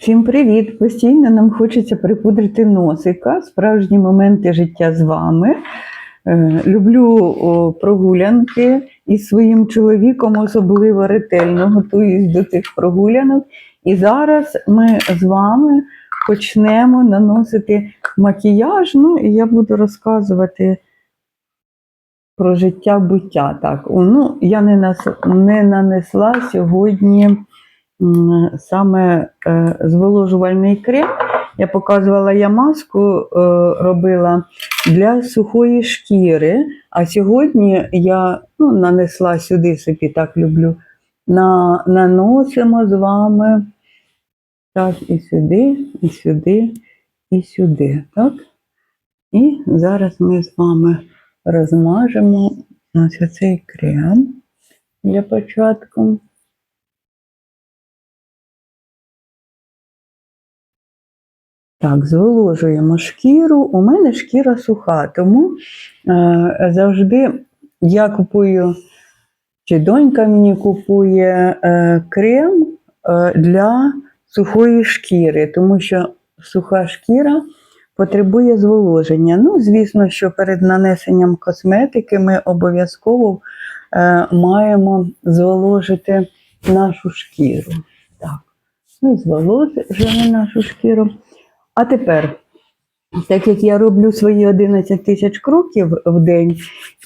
Всім привіт! Постійно нам хочеться припудрити носика, справжні моменти життя з вами. Е, Люблю прогулянки із своїм чоловіком, особливо ретельно готуюсь до тих прогулянок. І зараз ми з вами почнемо наносити макіяж. Ну, і я буду розказувати про життя буття. Так, ну, я не, нас, не нанесла сьогодні саме е, зволожувальний крем. Я показувала я маску, е, робила для сухої шкіри. А сьогодні я ну, нанесла сюди собі, так люблю. На, наносимо з вами так, і сюди, і сюди, і сюди. Так? І зараз ми з вами розмажемо ось цей крем для початку. Так, зволожуємо шкіру. У мене шкіра суха, тому е, завжди я купую, чи донька мені купує е, крем е, для сухої шкіри, тому що суха шкіра потребує зволоження. Ну, звісно, що перед нанесенням косметики ми обов'язково е, маємо зволожити нашу шкіру. Так, ми зволожили нашу шкіру. А тепер, так як я роблю свої 11 тисяч кроків в день,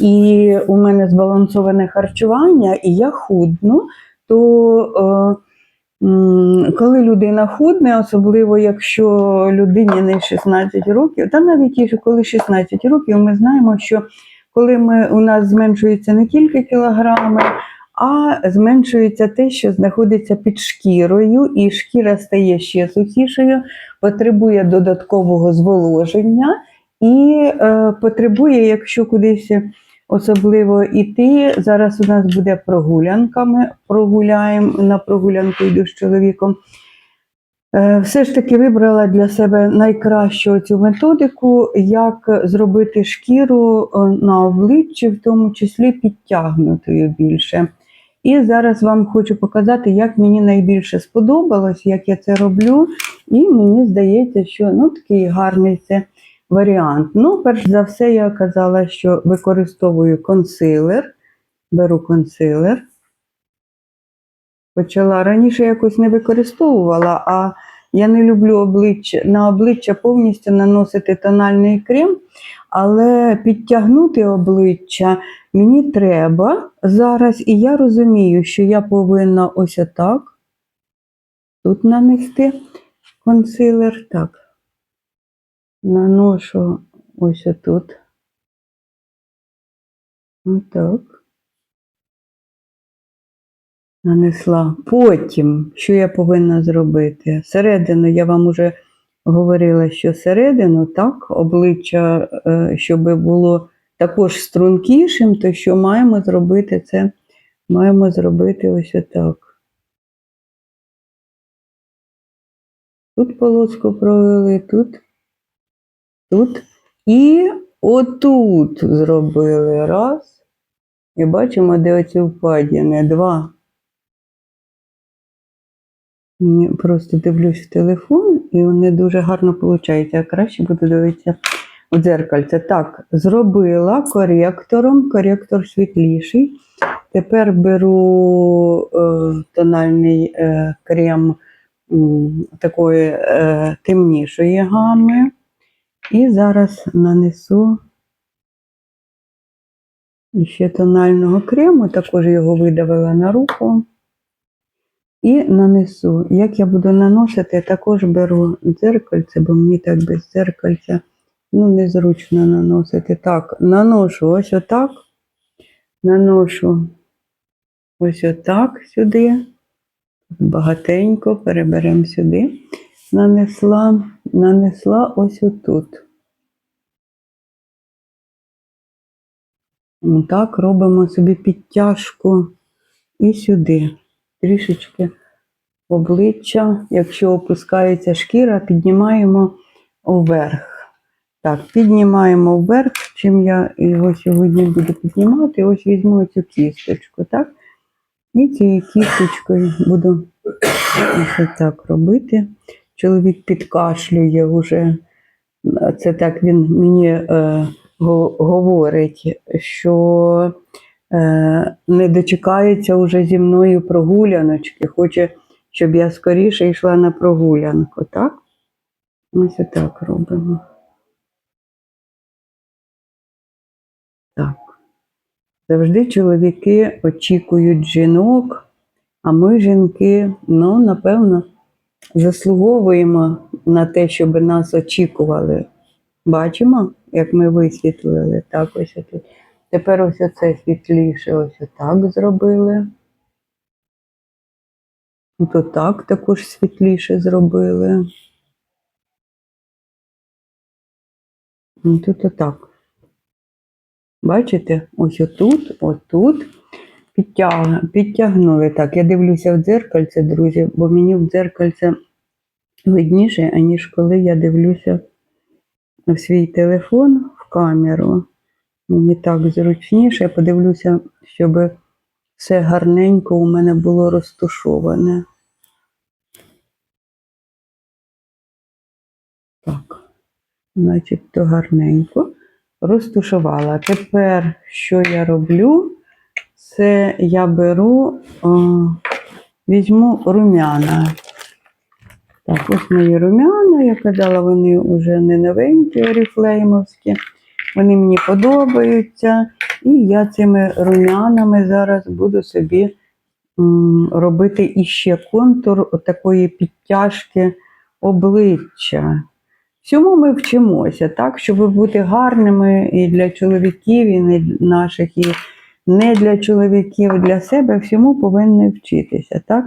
і у мене збалансоване харчування, і я худну, то е, коли людина худне, особливо якщо людині не 16 років, та навіть коли 16 років, ми знаємо, що коли ми, у нас зменшується не тільки кілограми, а зменшується те, що знаходиться під шкірою, і шкіра стає ще сухішою, потребує додаткового зволоження і е, потребує, якщо кудись особливо йти. Зараз у нас буде прогулянка. Ми прогуляємо на прогулянку йду з чоловіком. Е, Все ж таки вибрала для себе найкращу цю методику, як зробити шкіру е, на обличчі, в тому числі підтягнутою більше. І зараз вам хочу показати, як мені найбільше сподобалось, як я це роблю. І мені здається, що ну, такий гарний це варіант. Ну, перш за все, я казала, що використовую консилер. Беру консилер. Почала раніше якось не використовувала, а я не люблю обличчя, на обличчя повністю наносити тональний крем, але підтягнути обличчя мені треба зараз, і я розумію, що я повинна ось отак тут нанести консилер. Так. Наношу ось отут. Отак. Нанесла. Потім, що я повинна зробити? Середину я вам уже говорила, що середину, так, обличчя, е, щоб було також стрункішим, то що маємо зробити це? Маємо зробити ось отак. Тут полоску провели, тут, тут і отут зробили. Раз. І бачимо, де оці впадіни. Два. Просто дивлюсь в телефон, і вони дуже гарно виходить. А краще буду дивитися у дзеркальце. Так, зробила коректором, коректор світліший. Тепер беру е, тональний е, крем м, такої е, темнішої гами. І зараз нанесу ще тонального крему, також його видавила на руку. І нанесу. Як я буду наносити, також беру дзеркальце, бо мені так без дзеркальця ну, незручно наносити. Так, наношу ось отак, наношу ось отак сюди. Багатенько переберемо сюди. Нанесла, нанесла ось отут. Так, робимо собі підтяжку і сюди. Трішечки обличчя, якщо опускається шкіра, піднімаємо вверх. Так, піднімаємо вверх, чим я його сьогодні буду піднімати. Ось візьму цю кісточку, так? І цією кісточкою буду ось так робити. чоловік підкашлює вже. Це так він мені е, говорить, що не дочекається уже зі мною прогуляночки, хоче, щоб я скоріше йшла на прогулянку, так? Ось так робимо. Так. Завжди чоловіки очікують жінок, а ми, жінки, ну, напевно, заслуговуємо на те, щоб нас очікували. Бачимо, як ми висвітлили. Так, ось тут. Тепер ось оце світліше, ось отак зробили. Тут так також світліше зробили. Ну, Тут отак. Бачите, ось отут, отут підтяг... підтягнули. Так, я дивлюся в дзеркальце, друзі, бо мені в дзеркальце видніше, аніж коли я дивлюся в свій телефон в камеру. Мені так зручніше. Я подивлюся, щоб все гарненько у мене було розташоване. Так, начебто гарненько розтушувала. Тепер, що я роблю? Це я беру, о, візьму рум'яна. Так, ось мої рум'яна, я казала, вони вже не новенькі, оріфлеймовські. Вони мені подобаються. І я цими рум'янами зараз буду собі робити іще контур такої підтяжки обличчя. Всьому ми вчимося, так, щоб бути гарними і для чоловіків, і не наших, і не для чоловіків, для себе всьому повинні вчитися. Так?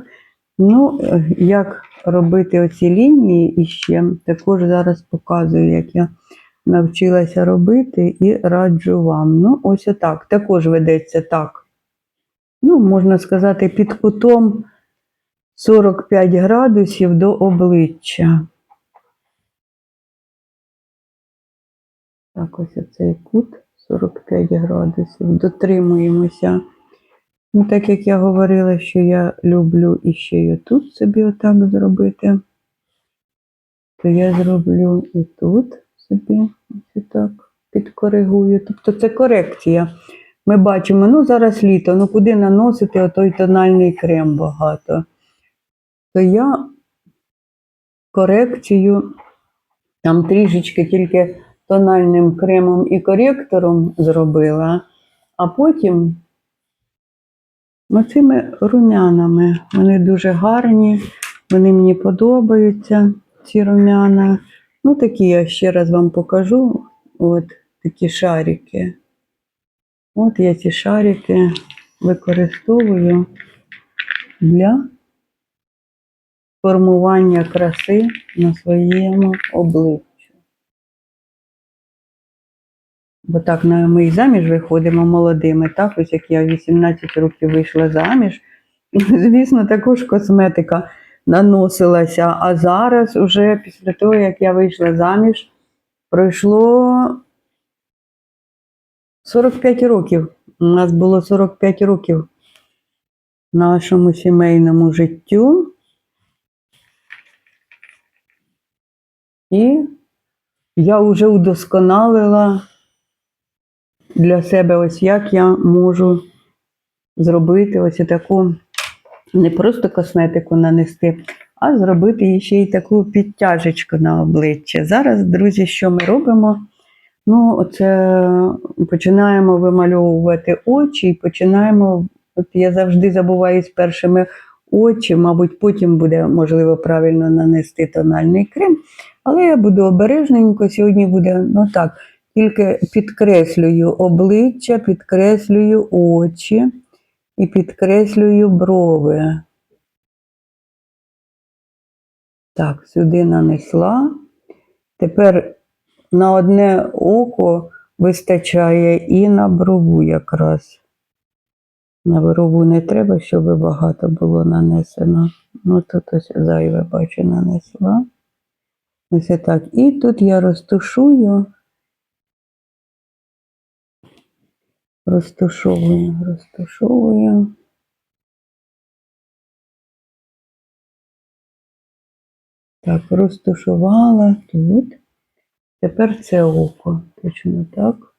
Ну, як робити оці лінії іще, також зараз показую, як я навчилася робити і раджу вам. Ну, ось отак. Також ведеться так. Ну, можна сказати, під кутом 45 градусів до обличчя. Так, ось оцей кут 45 градусів. Дотримуємося. Ну, так як я говорила, що я люблю іще й тут собі отак зробити, то я зроблю і тут собі ось так підкоригую. Тобто це корекція. Ми бачимо, ну зараз літо, ну куди наносити отой тональний крем багато. То я корекцію там трішечки тільки тональним кремом і коректором зробила, а потім оцими рум'янами. Вони дуже гарні, вони мені подобаються, ці рум'яна. Ну, такі я ще раз вам покажу. От такі шарики. От я ці шарики використовую для формування краси на своєму обличчі. Бо так ми і заміж виходимо молодими, так, ось як я 18 років вийшла заміж. Звісно, також косметика наносилася. А зараз, уже після того, як я вийшла заміж, пройшло 45 років. У нас було 45 років нашому сімейному життю. І я вже удосконалила для себе, ось як я можу зробити ось таку не просто косметику нанести, а зробити ще й таку підтяжечку на обличчя. Зараз, друзі, що ми робимо? Ну, це починаємо вимальовувати очі і починаємо. От я завжди забуваю з першими очі, мабуть, потім буде можливо правильно нанести тональний крем. Але я буду обережненько, сьогодні буде, ну так, тільки підкреслюю обличчя, підкреслюю очі і підкреслюю брови. Так, сюди нанесла. Тепер на одне око вистачає і на брову якраз. На брову не треба, щоб багато було нанесено. Ну, тут ось зайве, бачу, нанесла. Ось так. І тут я розтушую. Розтушовую, розтушовую. Так, розташувала тут. Тепер це око. Точно так.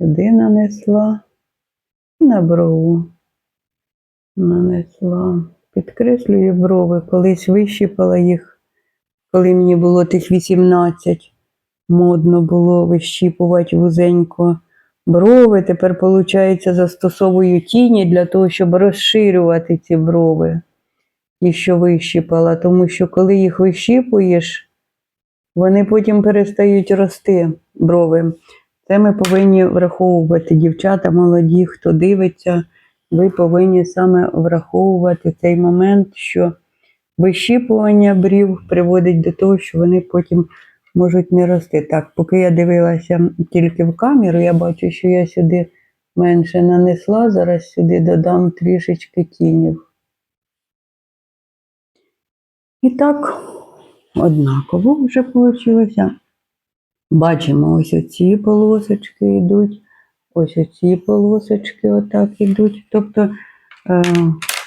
Сюди нанесла. На брову нанесла. Підкреслюю брови. Колись вищипала їх, коли мені було тих 18. Модно було вищіпувати вузенько брови. Тепер, виходить, застосовую тіні для того, щоб розширювати ці брови, ті, що вищіпала. Тому що коли їх вищіпуєш, вони потім перестають рости брови. Це ми повинні враховувати. Дівчата молоді, хто дивиться, ви повинні саме враховувати цей момент, що вищіпування брів приводить до того, що вони потім можуть не рости. Так, поки я дивилася тільки в камеру, я бачу, що я сюди менше нанесла. Зараз сюди додам трішечки тінів. І так, однаково вже вийшло. Бачимо, ось оці полосочки йдуть, ось оці полосочки отак йдуть. Тобто, е,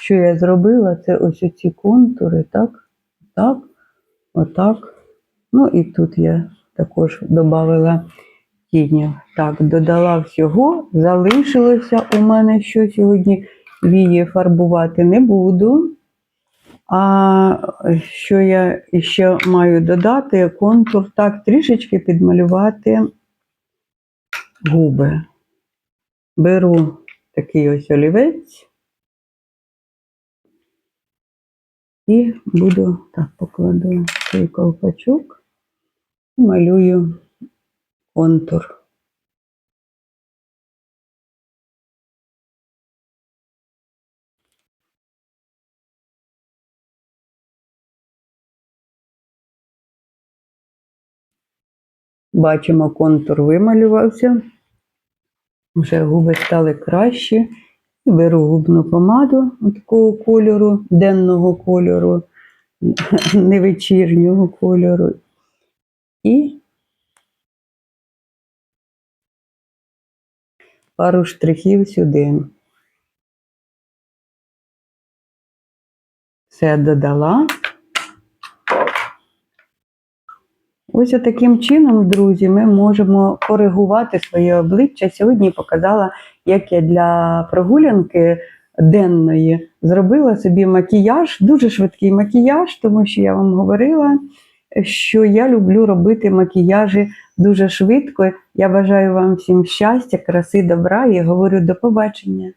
що я зробила, це ось оці контури, так, так, отак. Ну і тут я також додала тінів. Так, додала всього, залишилося у мене, що сьогодні вії фарбувати не буду. А що я ще маю додати, контур так трішечки підмалювати губи. Беру такий ось олівець і буду так покладу цей колпачок і малюю контур. Бачимо, контур вималювався. Вже губи стали кращі. Беру губну помаду такого кольору, денного кольору, не вечірнього кольору. І пару штрихів сюди. Все додала. Ось таким чином, друзі, ми можемо коригувати своє обличчя. Сьогодні показала, як я для прогулянки денної зробила собі макіяж, дуже швидкий макіяж, тому що я вам говорила, що я люблю робити макіяжі дуже швидко. Я бажаю вам всім щастя, краси, добра і говорю до побачення.